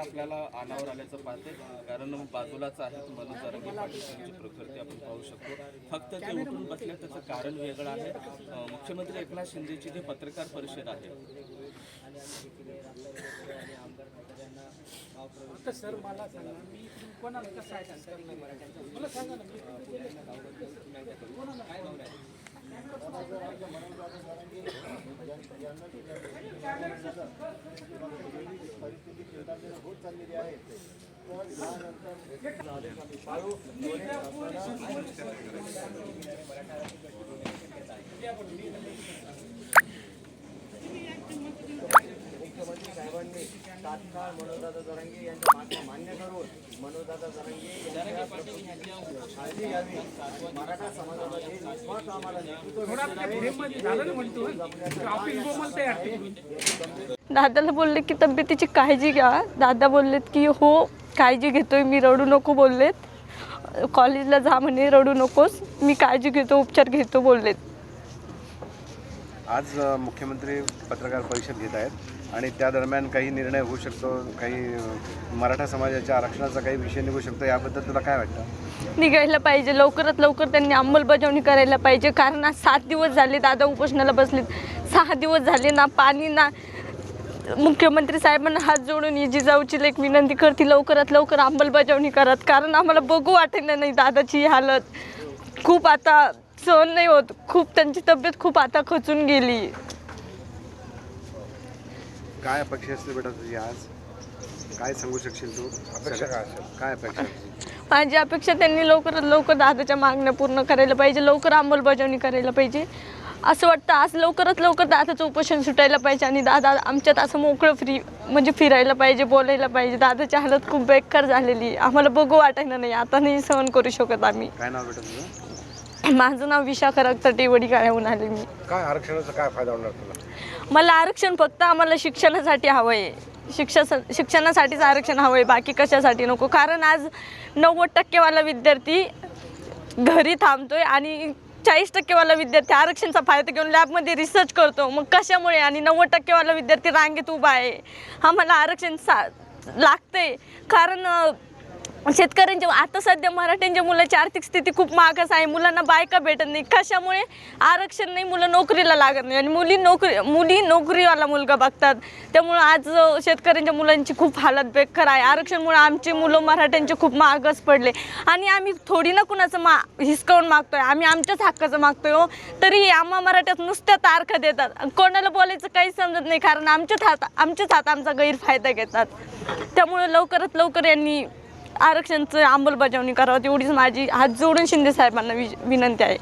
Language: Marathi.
आपल्याला अनावर आल्याचं पाहते. कारण बाजूलाच आहेत मनोज जरांगे पाटील यांची प्रकृती आपण पाहू शकतो. फक्त ते उठून बसले त्याचं कारण वेगळं आहे. मुख्यमंत्री एकनाथ शिंदेची जी पत्रकार परिषद आहे. सर मला सांगा चाललेली आहे. ना तात्काळ मनोजदादा जरांगे यांच्या मागण्या मान्य करून मनोजदादा जरांगे यांच्या मराठा समाजामध्ये विश्वास आम्हाला दादाला बोलले की तब्येतीची काळजी घ्या. दादा बोललेत की हो काळजी घेतोय मी रडू नको बोललेत. कॉलेजला जा म्हणे रडू नकोस मी काळजी घेतो उपचार घेतो बोललेत. आज मुख्यमंत्री पत्रकार परिषद घेत आहेत आणि त्या दरम्यान काही निर्णय होऊ शकतो काही मराठा समाजाच्या आरक्षणाचा काही विषय निघू शकतो याबद्दल तुला काय वाटतं? निघायला पाहिजे. लवकरात लवकर त्यांनी अंमलबजावणी करायला पाहिजे. कारण आज सात दिवस झाले दादा उपोषणाला बसलेत. सहा दिवस झाले ना पाणी ना मुख्यमंत्री साहेबांना हात जोडून ही जिजाऊची एक विनंती करते लवकरात लवकर अंमलबजावणी करत कारण आम्हाला बघू वाटेना नाही दादाची हालत. खूप आता सहन नाही होत. खूप त्यांची तब्येत खूप आता खचून गेली. काय अपेक्षा असते बेटा तुझी आज? काय सांगू शकशील तू? अपेक्षा काय काय अपेक्षा असते? माझी अपेक्षा त्यांनी लवकरात लवकर दादाच्या मागण्या पूर्ण करायला पाहिजे लवकर अंमलबजावणी करायला पाहिजे. असं वाटतं आज लवकरात लवकर दादाचं उपोषण सुटायला पाहिजे आणि दादा आमच्यात असं मोकळं फ्री म्हणजे फिरायला पाहिजे बोलायला पाहिजे. दादाची हालत खूप बेकार झालेली आहे. आम्हाला बघू वाटायला नाही. आता नाही सहन करू शकत आम्ही. काय नाव बेटा तुझं? माझं नाव विशाखा रक्तटे वडी काढून आले मी. काय आरक्षणाचा काय फायदा होणार तुला? मला आरक्षण फक्त आम्हाला शिक्षणासाठी हवं आहे शिक्षा शिक्षणासाठीच आरक्षण हवं आहे बाकी कशासाठी नको. कारण आज नव्वद टक्केवाला विद्यार्थी घरी थांबतोय आणि चाळीस टक्केवाला विद्यार्थी आरक्षणचा फायदा घेऊन लॅबमध्ये रिसर्च करतो. मग कशामुळे? आणि नव्वद टक्केवाला विद्यार्थी रांगेत उभा आहे. आम्हाला आरक्षण सा लागतंय. कारण अं, शेतकऱ्यांच्या आता सध्या मराठ्यांच्या मुलाची आर्थिक स्थिती खूप मागास आहे. मुलांना बायका भेटत नाही कशामुळे? आरक्षण नाही मुलं नोकरीला लागत नाही आणि मुली नोकरी मुली नोकरीवाला मुलगा बघतात. त्यामुळं आज शेतकऱ्यांच्या मुलांची खूप हालत बेकार आहे. आरक्षणमुळे आमची मुलं मराठ्यांचे खूप मागास पडले. आणि आम्ही थोडी ना कुणाचं मा हिसकावून मागतोय. आम्ही आमच्याच हक्काचं मागतोय हो. तरी आम्हा मराठ्यात नुसत्या तारखा देतात. कोणाला बोलायचं काही समजत नाही कारण आमच्याच हात आमच्याच हात आमचा गैरफायदा घेतात. त्यामुळे लवकरात लवकर यांनी आरक्षणचं अंमलबजावणी करावं तेवढीच माझी हात जोडून शिंदे साहेबांना वि विनंती आहे.